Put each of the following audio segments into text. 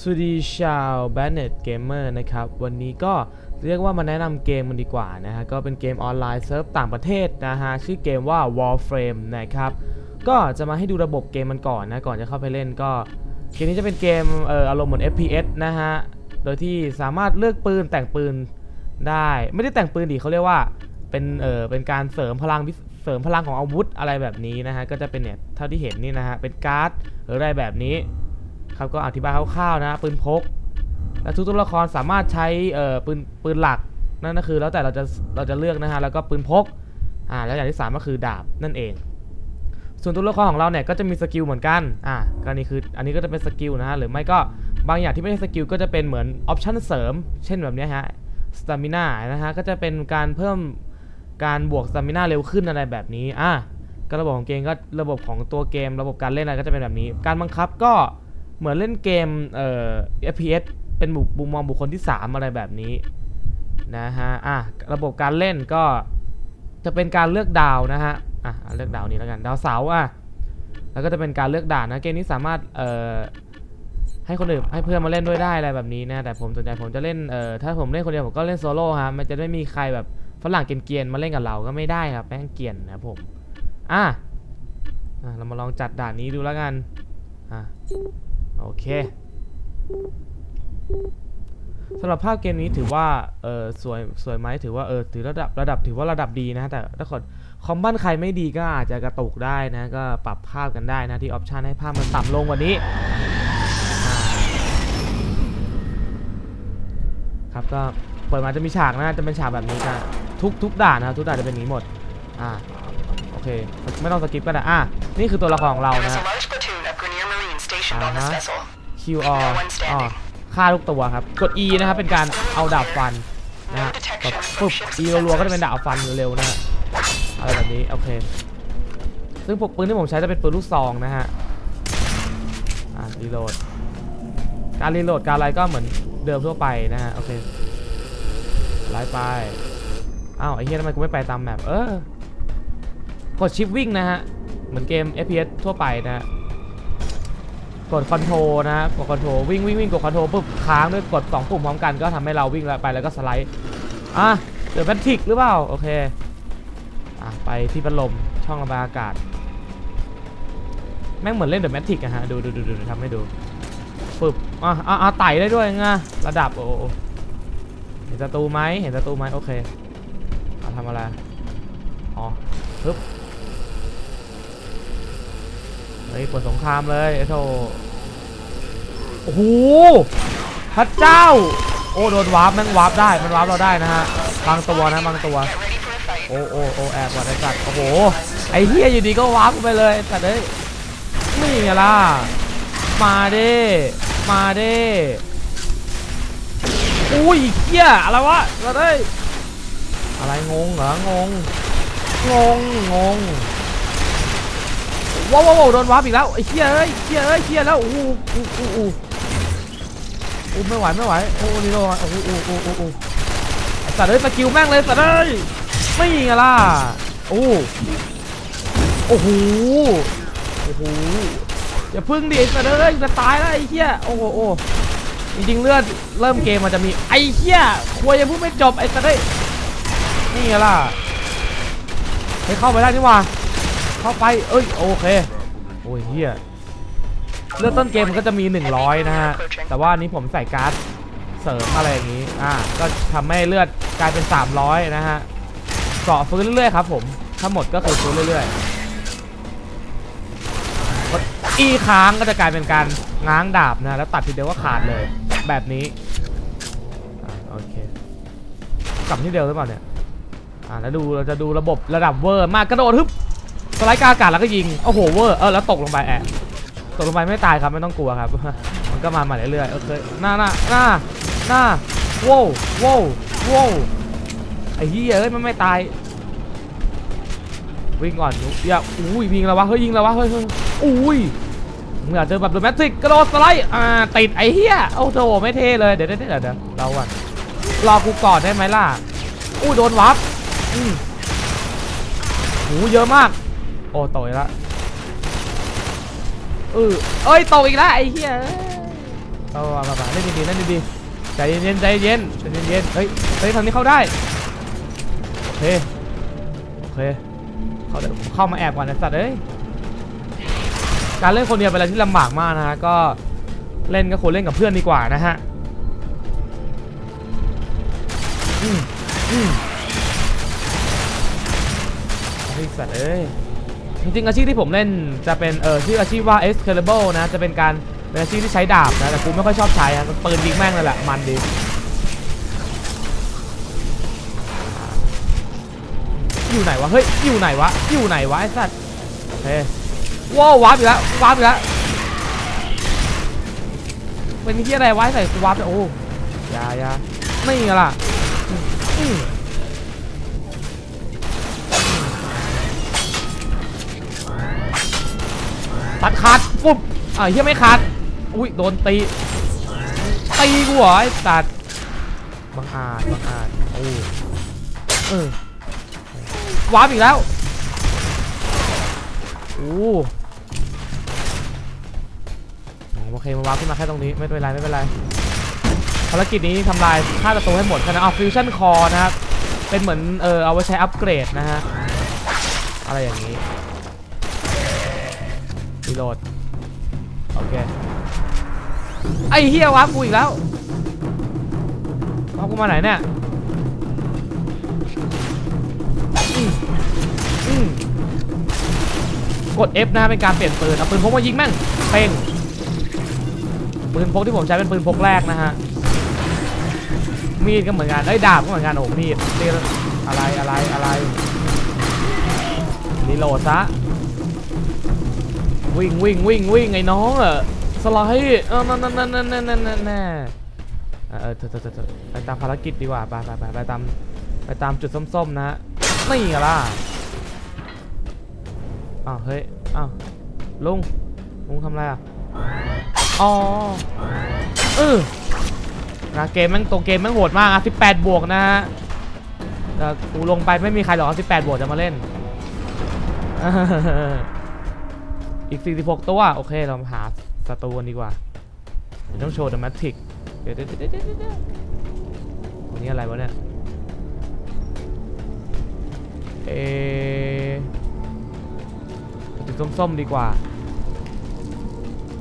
สวัสดีชาว b a n n e t Gamer นะครับ วันนี้ก็เรียกว่ามาแนะนำเกมมันดีกว่านะฮะ ก็เป็นเกมออนไลน์เซิร์ฟต่างประเทศนะฮะ ชื่อเกมว่า Warframe นะครับ ก็จะมาให้ดูระบบเกมมันก่อนนะ ก่อนจะเข้าไปเล่นก็ เกมนี้จะเป็นเกมเอ่ออารมณ์เหมือน FPS นะฮะ โดยที่สามารถเลือกปืนแต่งปืนได้ ไม่ได้แต่งปืนดิเขาเรียกว่าเป็นเอ่อเป็นการเสริมพลังเสริมพลังของอาวุธอะไรแบบนี้นะฮะ ก็จะเป็นเนี่ยเท่าที่เห็นนี่นะฮะ เป็นการ์ดหรืออะไรแบบนี้ ครับก็อธิบายคร่าวๆนะปืนพก และทุกตัวละครสามารถใช้เอ่อปืนปืนหลักนั่นก็คือแล้วแต่เราจะเราจะเลือกนะฮะแล้วก็ปืนพกอ่าแล้วอย่างที่สามก็คือดาบนั่นเอง ส่วนตัวละครของเราเนี่ยก็จะมีสกิลเหมือนกันอ่าก็นี่คืออันนี้ก็จะเป็นสกิลนะฮะหรือไม่ก็บางอย่างที่ไม่ใช่สกิลก็จะเป็นเหมือนออปชั่นเสริม เช่นแบบนี้ฮะสตามิน่านะฮะก็จะเป็นการเพิ่มการบวกสตามิน่าเร็วขึ้นอะไรแบบนี้อะก็ระบบของเกมก็ระบบของตัวเกม ระบบการเล่นอะไรก็จะเป็นแบบนี้ การบังคับก็ เหมือนเล่นเกมเอ่อ FPS เป็นมุมมองบุคคลที่ 3 อะไรแบบนี้นะฮะอะระบบการเล่นก็จะเป็นการเลือกดาวนะฮะอะเลือกดาวนี้แล้วกันดาวเสาอะแล้วก็จะเป็นการเลือกด่านนะเกมนี้สามารถเอ่อให้คนอื่นให้เพื่อนมาเล่นด้วยได้อะไรแบบนี้นะแต่ผมส่วนใหญ่ผมจะเล่นเอ่อถ้าผมเล่นคนเดียวผมก็เล่นโซโล่ฮะมันจะไม่มีใครแบบฝรั่งเกียนๆมาเล่นกับเราก็ไม่ได้ครับแม่งเกียนนะผมอะอะเรามาลองจัดด่านนี้ดูแล้วกันอะ โอเคสำหรับภาพเกมนี้ถือว่าเออสวยสวยไหมถือว่าเออถือระดับระดับถือว่าระดับดีนะแต่ถ้าคนคอมบ้านใครไม่ดีก็อาจจะกระตุกได้นะก็ปรับภาพกันได้นะที่ออปชันให้ภาพมันต่ำลงกว่านี้ครับก็เปิดมาจะมีฉากนะจะเป็นฉากแบบนี้กันทุกทุกด่านนะทุกด่านจะเป็นนี้หมดอ่าโอเคไม่ต้องสกิปก็ได้อะนี่คือตัวละครของเรานะ Marines stationed on this Uh-huh. vessel. Q R No one standing. อ๋อฆ่าทุกตัวครับ กด E นะครับเป็นการเอาดาบฟันนะฮะกดปุ๊บ E รัวๆก็จะเป็นดาบฟันเร็วๆนะฮะอะไรแบบนี้โอเค ซึ่งพวกปืนที่ผมใช้จะเป็นปืนลูกซองนะฮะ อ่ารีโหลด การรีโหลดการอะไรก็เหมือนเดิมทั่วไปนะฮะโอเคไล่ไป อ้าวไอ้เหี้ยทำไมกูไม่ไปตามแมปเออกดชิปวิ่งนะฮะ เหมือนเกม FPS ทั่วไปนะฮะ กดคอนโทรนะฮะกดคอนโทรวิ่งวิ่งวิ่งกดคอนโทรปุ๊บค้างด้วยกด2ปุ่มพร้อมกันก็ทำให้เราวิ่งแล้วไปแล้วก็สไลด์อะเดือดแพทริกหรือเปล่าโอเคอะไปที่พัดลมช่องระบายอากาศ แม่งเหมือนเล่นเดอะแมทริกอะฮะดูดูดูดูทำให้ดูปึ๊บอะอะอะไต่ได้ด้วยไงระดับโอ้โอ้เห็นศัตรูไหมเห็นศัตรูไหมโอเคเอาทำอะไรอ๋อปึ๊บเฮ้ยเปิดสงครามเลยไอ้โธ่ โอ้โหพระเจ้า โอ้โดนวาร์ปแม่งวาร์ปได้มันวาร์ปเราได้นะฮะบางตัวนะบางตัวโอ้โอ้โอ้แอบว่ะไอ้สัตว์โอ้โหไอ้เฮียอยู่ดีก็วาร์ปไปเลยสัตว์เอ้ยนี่ไงล่ะมาเด้มาเด้อุ้ยเฮียอะไรวะสัตว์เอ้ยอะไรงงเหรองงงงงงว้าวว้าวโดนวาร์ปอีกแล้วไอ้เฮียเอ้ยเฮียเอ้ยเฮียแล้วโอ้โหโอ้โหโอ้โหโอ้ไม่ไหวไม่ไหวโอ้โหนี่โดนโอ้โหโอ้โอ้โอ้สัตว์เอ้ยสกิลแม่งเลยสัตว์เอ้ยไม่ไงล่ะโอ้โอ้โหโอ้โหอย่าพึ่งดิแต่เอ้ยจะตายแล้วไอ้เหี้ยโอ้โหโอ้จริงๆเลือดเริ่มเกมมันจะมีไอ้เหี้ยควยยังพูดไม่จบไอ้สัตว์เอ้ยนี่ไงล่ะเฮ้เข้าไปได้นี่ว่าเข้าไปเอ้ยโอเคโอ้ยเหี้ย เลือดต้นเกมมันก็จะมี 100 นะฮะ แต่ว่านี้ผมใส่การ์ดเสริมอะไรอย่างนี้ อ่า ก็ทำให้เลือดกลายเป็น 300 นะฮะเกาะฟื้นเรื่อยๆครับผมถ้าหมดก็คือฟื้นเรื่อยๆกดอีค้างก็จะกลายเป็นการง้างดาบนะ แล้วตัดทีเดียวก็ขาดเลย แบบนี้โอเค กลับที่เดิมหรือเปล่าเนี่ย อ่า แล้วดู เราจะดูระบบระดับเวอร์มากกระโดดฮึบสไลด์กาอากาศแล้วก็ยิง โอ้โห เวอร์ เออ แล้วตกลงไปแอะ ตกลงไปไม่ตายครับไม่ต้องกลัวครับ มันก็มาม่เรื่อยๆโอเคหน้าหน้าหน้าหน้าโว้วโว้วโว้วไอ้เหี้ยเอ้ยมันไม่ตายวิ่งก่อนอย่าอุ้ยยิงแล้ววะเฮ้ยยิงแล้ววะเฮ้ยเฮ้ยอุ้ยเมึงอเจอแบบโดแมทริกกระโดดสไลด์อ่าติดไอ้เหี้ยโอ้โหไม่เท่เลยเดี๋ยวเดี๋ยวเดี๋ยวเดี๋ยวเราอะรอกูก่อนได้ไหมล่ะอู้โดนวับอืมหูเยอะมาก โอ้ตกอีกแล้ว เออเอ้ยตกอีกแล้วไอ้เหี้ยเอามามาเล่นดีๆเล่นดีๆใจเย็นๆใจเย็นใจเย็นๆเฮ้ยเฮ้ยทางนี้เข้าได้โอเคโอเคเข้าได้เข้ามาแอบก่อนนะสัตว์เอ้ยการเล่นคนเดียวเป็นอะไรที่ลำบากมากนะฮะก็เล่นก็ควรเล่นกับเพื่อนดีกว่านะฮะอืมอืมเฮ้สัตว์เอ้ย จริงๆอาชีพที่ผมเล่นจะเป็นเออชื่ออาชีพว่า Excalibur นะจะเป็นการเป็นอาชีพที่ใช้ดาบนะแต่กูไม่ค่อยชอบใช้อะปืนยิงแม่งเลยแหละมันดีอยู่ไหนวะเฮ้ยอยู่ไหนวะอยู่ไหนวะไอ้สัตว์เฮ้ยว้าววาร์ปอีกแล้ววาร์ปอีกแล้วเป็นที่อะไรวะไอ้ใส่วาร์ปโอ้ยายาไม่ไงล่ะ ตัดขาดปุ๊บอ่าเฮียไม่ขาดอุ้ยโดนตีตีกูเหรอไอ้ตัดบังอาจบังอาจโอ้เออวาร์ปอีกแล้วโอ้โอเคมาวาร์ปขึ้นมาแค่ตรงนี้ไม่เป็นไรไม่เป็นไรภารกิจนี้ทำลายฆ่าศัตรูให้หมดนั้นเอาฟิวชั่นคอนะครับเป็นเหมือนเออเอาไว้ใช้อัปเกรดนะฮะอะไรอย่างนี้ รีโหลด โอเค ไอ้เฮียวาร์ปกูอีกแล้ววาร์ปกูมาไหนเนี่ยอืมอืมกด F นะเป็นการเปลี่ยนปืน เอาปืนพกมายิงแม่งเป้งปืนพกที่ผมใช้เป็นปืนพกแรกนะฮะ มีดก็เหมือนกันเอ้ดาบก็เหมือนกันโอ้มีดอะไรอะไรอะไรรีโหลดซะ วิ่งวิ่งวิ่งวิ่งไอ้น้องอะสไลด์เออนั่นนั่นนั่นนั่นนั่นนั่นนั่นเออเถอะเถอะเถอะไปตามภารกิจดีกว่าไปไปไปไปตามไปตามจุดส้มๆนะฮะนี่ล่ะอ้าวเฮ้ยอ้าวลุงลุงทำอะไรอะอ๋อเออนะเกมแม่งตัวเกมแม่งโหดมากอะ18 บวกนะฮะแต่กูลงไปไม่มีใครหรอก18 บวกจะมาเล่น อีก 46 ตัว โอเค เรามาหาศัตรูกันดีกว่าเดี๋ยวต้องโชว์ดรามาติกเดี๋ยวเดี๋ยวเดี๋ยวเดี๋ยวเดี๋ยวนี้อะไรวะเนี่ย เอจุดส้มๆดีกว่า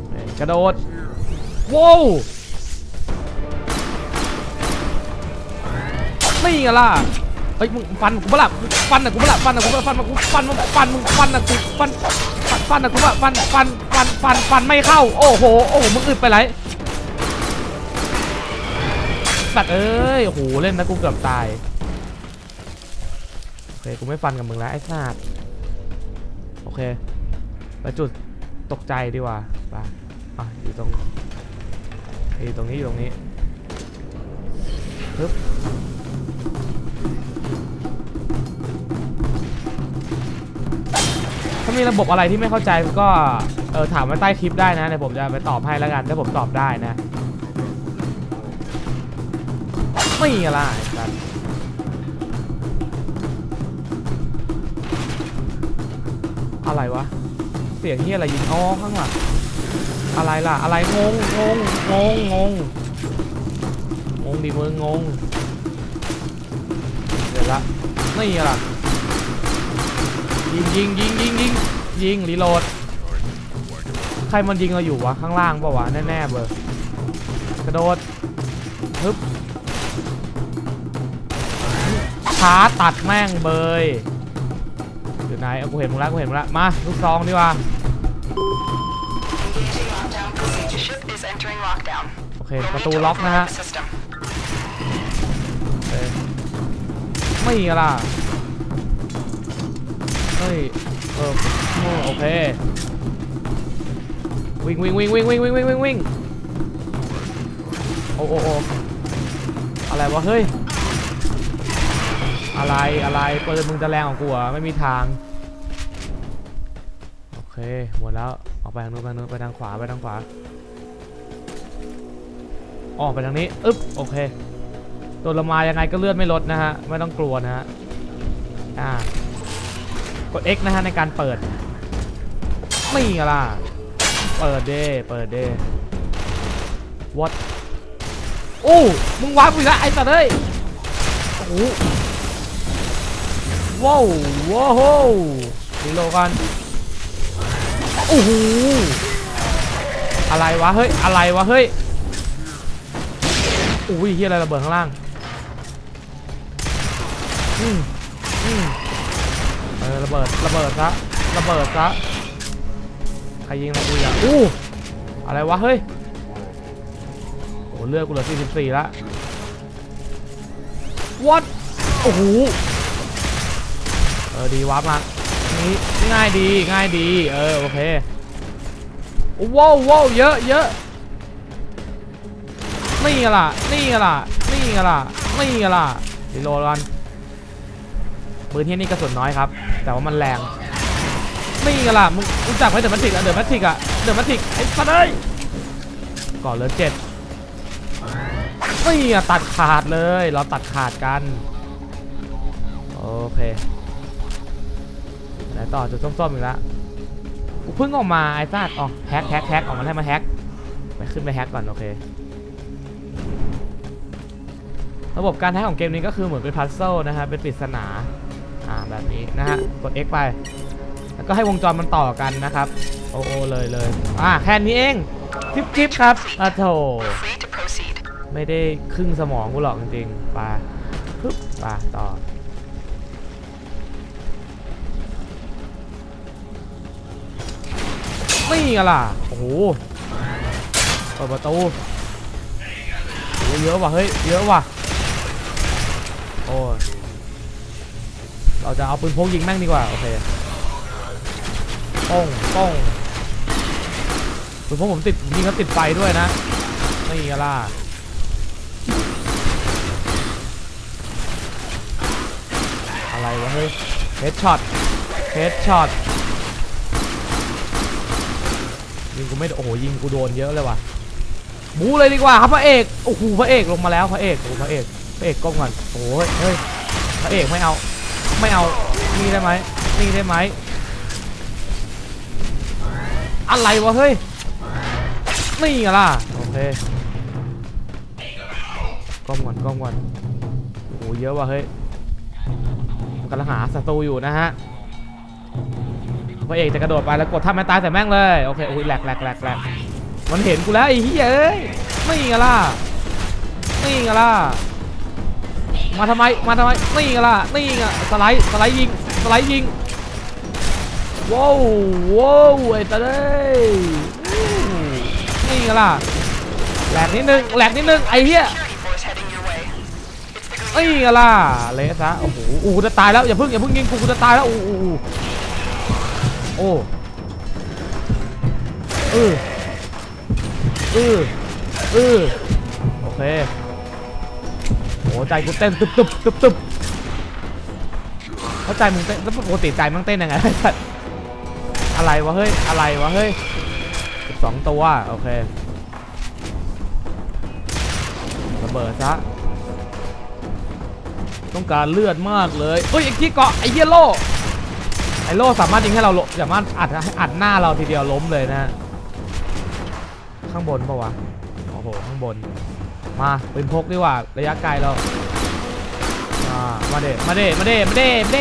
เอ้ยกระโดดว้าวไม่ไงล่ะเฮ้ยมึงฟันกูเปล่าฟันอะกูเปล่าฟันอะกูเปล่าฟันมากูฟันมาฟันมึงฟันอะกูฟัน ฟันนะกูว่าฟันฟันฟันฟันฟันไม่เข้า โอ้โหโอ้โหมึงอึดไปไรสัตว์เอ้ยโอ้โหเล่นนะกูเกือบตายโอเคกูไม่ฟันกับมึงแล้วไอ้สัตว์โอเคไปจุดตกใจดีกว่าไปอะอยู่ตรงอยู่ตรงนี้อยู่ตรงนี้ปึ๊บ มีระบบอะไรที่ไม่เข้าใจก็เออถามไว้ใต้คลิปได้นะเดี๋ยวผมจะไปตอบให้แล้วกันถ้าผมตอบได้นะ ไม่อะไรกันอะไรวะ เสียงเฮียอะไรยิงอ๋อข้างหลังอะไรล่ะ อะไรงงงงงงงงงงดิมึงงงเดี๋ยวละไม่อะไรล่ะ ยิงยิงยิงยิงยิงยิงรีโหลดใครมันยิงเราอยู่วะข้างล่างปะวะแน่ๆเบอร์กระโดดฮึบช้าตัดแม่งเบยอยู่ไหนเอากูเห็นมึงแล้วกูเห็นมึงแล้วมาลูกซองดีกว่าโอเคประตูล็อกนะฮะไม่อะล่ะ ฮ้ย เออโอเค วิ่งวิ่งวิ่งวิ่งวิ่งวิ่งวิ่งวิ่งวิ่งโอ้โอ้โอ้อะไรวะ เฮ้ย อะไร อะไรปืนมึงจะแรงของกูเหรอไม่มีทาง โอเค หมดแล้ว ออกไปทางนู้นไปทางนู้นไปทางขวา ไปทางขวาออกไปทางนี้ อึ๊บ โอเค ตัวละมายังไงก็เลือดไม่ลดนะฮะ ไม่ต้องกลัวนะฮะ อ่า กด X นะฮะในการเปิด ไม่ล่ะ เปิดเด้เปิดเด้ what โอ้มึงวาร์ปอีกแล้วไอ้สัตว์เอ้ยโอ้ว้าวว้าวรีโลกันโอ้โหอะไรวะเฮ้ยอะไรวะเฮ้ยอุ้ยเฮียอะไรระเบิดข้างล่างอืมอืม เออระเบิดระเบิดซะระเบิดซะใครยิงอะไรกูอย่างอู้อะไรวะเฮ้ยโอ้เลือดกูเหลือ44ละ what โอ้โหเออดีวับมานี้ง่ายดีง่ายดีเออโอเคโอ้ว้าวว้าวเยอะเยอะนี่ไงล่ะนี่ไงล่ะนี่ไงล่ะนี่ไงล่ะรีโหลดกัน ปืนที่นี่กระสุนน้อยครับ แต่ว่ามันแรงนี่ไงล่ะมึงรู้จักไหมเดอะแมทริกอะเดอะแมทริกอะเดอะแมทริกไอ้สัตว์เอ้ยก่อนเหลือเจ็ดนี่อะตัดขาดเลย เราตัดขาดกัน โอเคไหนต่อจุดส้มๆอีกแล้วกูเพิ่งออกมาไอ้สัตอ๋อแฮกแฮกแฮกออกมาให้มาแฮกไปขึ้นไปแฮกก่อนโอเคระบบการแฮกของเกมนี้ก็คือเหมือนเป็นพัซเซิลนะฮะเป็นปริศนา อ่าแบบนี้นะฮะกด X ไป แล้วก็ให้วงจรมันต่อกันนะครับ โอโอเลยเลยอ่าแค่นี้เองจิบจิบครับอะโถไม่ได้ครึ่งสมองกูหรอกจริงๆไปปึ๊บไปต่อนี่ไงล่ะ โอ้โหเปิดประตูเยอะว่ะ เฮ้ย เยอะว่ะ โอ้ เราจะเอาปืนพกยิงแม่งดีกว่า โอเคป้องป้องปืนพกผมติดยิงแล้วติดไฟด้วยนะนี่ไงล่ะอะไรวะเฮ้ยเฮดช็อตเฮดช็อตยิงกูไม่โอ้โหยิงกูโดนเยอะเลยว่ะบูเลยดีกว่าครับพระเอกโอ้โหพระเอกลงมาแล้วพระเอกโอ้พระเอกพระเอกก้มก่อนโอ้ยเฮ้ยพระเอกไม่เอา ไม่เอา นี่ได้ไหมนี่ได้ไหมอะไรวะเฮ้ย นี่ไงล่ะ โอเคก้มก่อนก้มก่อนโอ้โหเยอะว่ะเฮ้ยกำลังหาศัตรูอยู่นะฮะพระเอกจะกระโดดไปแล้วกดท่าแม่ตายใส่แม่งเลย โอเคอุ้ยแหลกแหลกแหลกแหลกมันเห็นกูแล้วไอ้เหี้ยเอ้ยไม่ไงล่ะไม่ไงล่ะ มาทำไม มาทำไม นี่ไงล่ะ นี่ไงสไลด์ สไลด์ยิง สไลด์ยิง ว้าวว้าวไอ้ตาเด้นี่ไงล่ะ แหลกนิดนึง แหลกนิดนึง ไอ้เหี้ย Security force heading your way. It's the green ไงล่ะ เละซะโอ้โหอูจะตายแล้ว อย่าเพิ่ง อย่าเพิ่งยิงกูกูจะตายแล้วอู้อู้อู้โอ้เออเออเออโอเค โอ้ใจกูเต้นตึบตึบตึบตึบเข้าใจมึงเต้นแล้วปกติใจมึงเต้นยังไงอะไรวะเฮ้ยอะไรวะเฮ้ยสิบสองตัวโอเคระเบิดซะต้องการเลือดมากเลยเฮ้ยไอ้ที่เกาะไอ้เหี้ยโล่ไอ้โล่สามารถยิงให้เราสามารถอัดอัดหน้าเราทีเดียวล้มเลยนะ ข้างบนปะวะโอ้โหข้างบน มาเป็นพกดีกว่าระยะไกลเรามาเดมาเดมาเดมาเดมาเด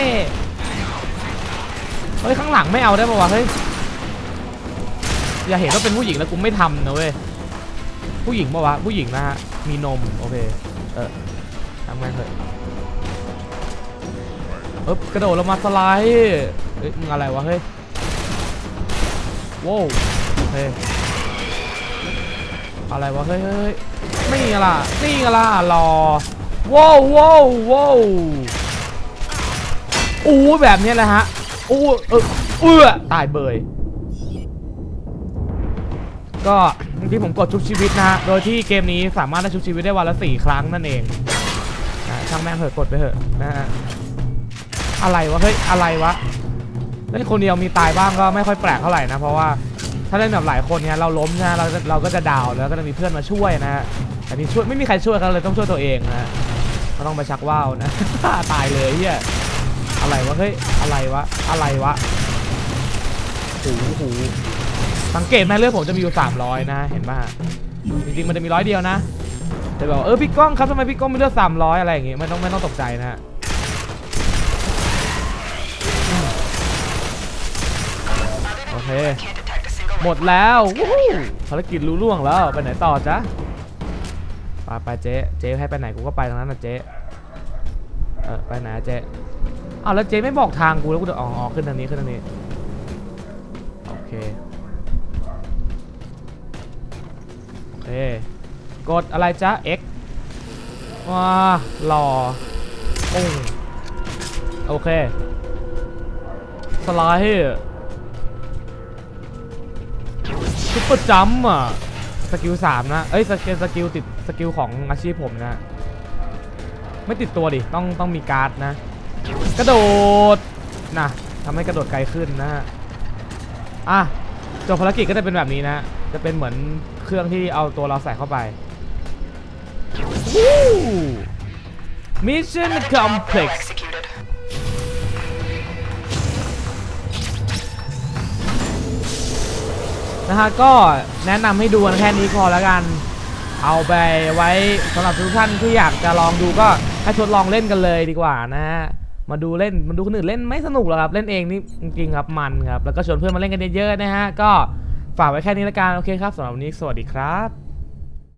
เฮ้ยข้างหลังไม่เอาได้ปะวะเฮ้ยอย่าเห็นว่าเป็นผู้หญิงแล้วกูไม่ทำนะเว้ยผู้หญิงปะวะผู้หญิงนะฮะมีนมโอเคเออทำไงเถอะเอ๊บกระโดดลงมาสไลด์เฮ้ยมึงอะไรวะเฮ้ยว้าวโอเคอะไรวะเฮ้ยเฮ้ย นี่ไงล่ะนี่ไงล่ะรอว้าวว้าวว้าวอู้แบบนี้แหละฮะอู้เออเอื้อตายเบยก็เมื่ผมกดชุบชีวิตนะฮะโดยที่เกมนี้สามารถได้ชุบชีวิตได้วันละสี่ครั้งนั่นเองช่างแม่งเถอะกดไปเถอะนะฮะอะไรวะเฮ้ยอะไรวะเล่นคนเดียวมีตายบ้างก็ไม่ค่อยแปลกเท่าไหร่นะเพราะว่า ถ้าเล่นแบบหลายคนเนี่ยเราล้มนะเราเราก็จะดาวน์แล้วก็จะมีเพื่อนมาช่วยนะฮะแต่นี่ช่วยไม่มีใครช่วยกันเลยต้องช่วยตัวเองนะฮะก็ต้องไปชักว่าวนะ ตายเลยเฮียอะไรวะเฮ้ยอะไรวะอะไรวะหูหูสังเกตไหมเลือดผมจะมีอยู่300นะเห็นป่ะจริงๆมันจะมีร้อยเดียวนะแต่บอกเออพี่ก้องครับทำไมพี่ก้องมีเลือดสามร้อยอะไรอย่างงี้ไม่ต้องไม่ต้องตกใจนะฮะโอเค หมดแล้วภารกิจรู้ล่วงแล้วไปไหนต่อจ๊ะไปไปเจ๊เจ๊ให้ไปไหนกูก็ไปทางนั้นนะเจ๊เออไปไหนเจ๊อ้าวแล้วเจ๊ไม่บอกทางกูแล้วกูจะอ๋ออ๋อขึ้นทางนี้ขึ้นทางนี้โอเคโอเคกดอะไรจ๊ะ X ว้ารอปุ้งโอเคสไลด์ ซุปเปอร์จัมป์อะสกิลสามนะ เอ้ยสกิลสกิลติดสกิลของอาชีพผมนะ ไม่ติดตัวดิ ต้องต้องมีการ์ดนะ กระโดดนะทำให้กระโดดไกลขึ้นนะฮะ อะจบภารกิจก็จะเป็นแบบนี้นะ จะเป็นเหมือนเครื่องที่เอาตัวเราใส่เข้าไป Mission Well Complex executed. นะฮะก็แนะนำให้ดูกันแค่นี้พอแล้วกัน เอาไปไว้สำหรับทุกท่านที่อยากจะลองดูก็ให้ทดลองเล่นกันเลยดีกว่านะฮะมาดูเล่นมาดูคนอื่นเล่นไม่สนุกหรอกครับ เล่นเองนี่จริงครับมันครับแล้วก็ชวนเพื่อนมาเล่นกันเยอะๆนะฮะก็ฝากไว้แค่นี้ละกันโอเคครับสำหรับวันนี้สวัสดีครับ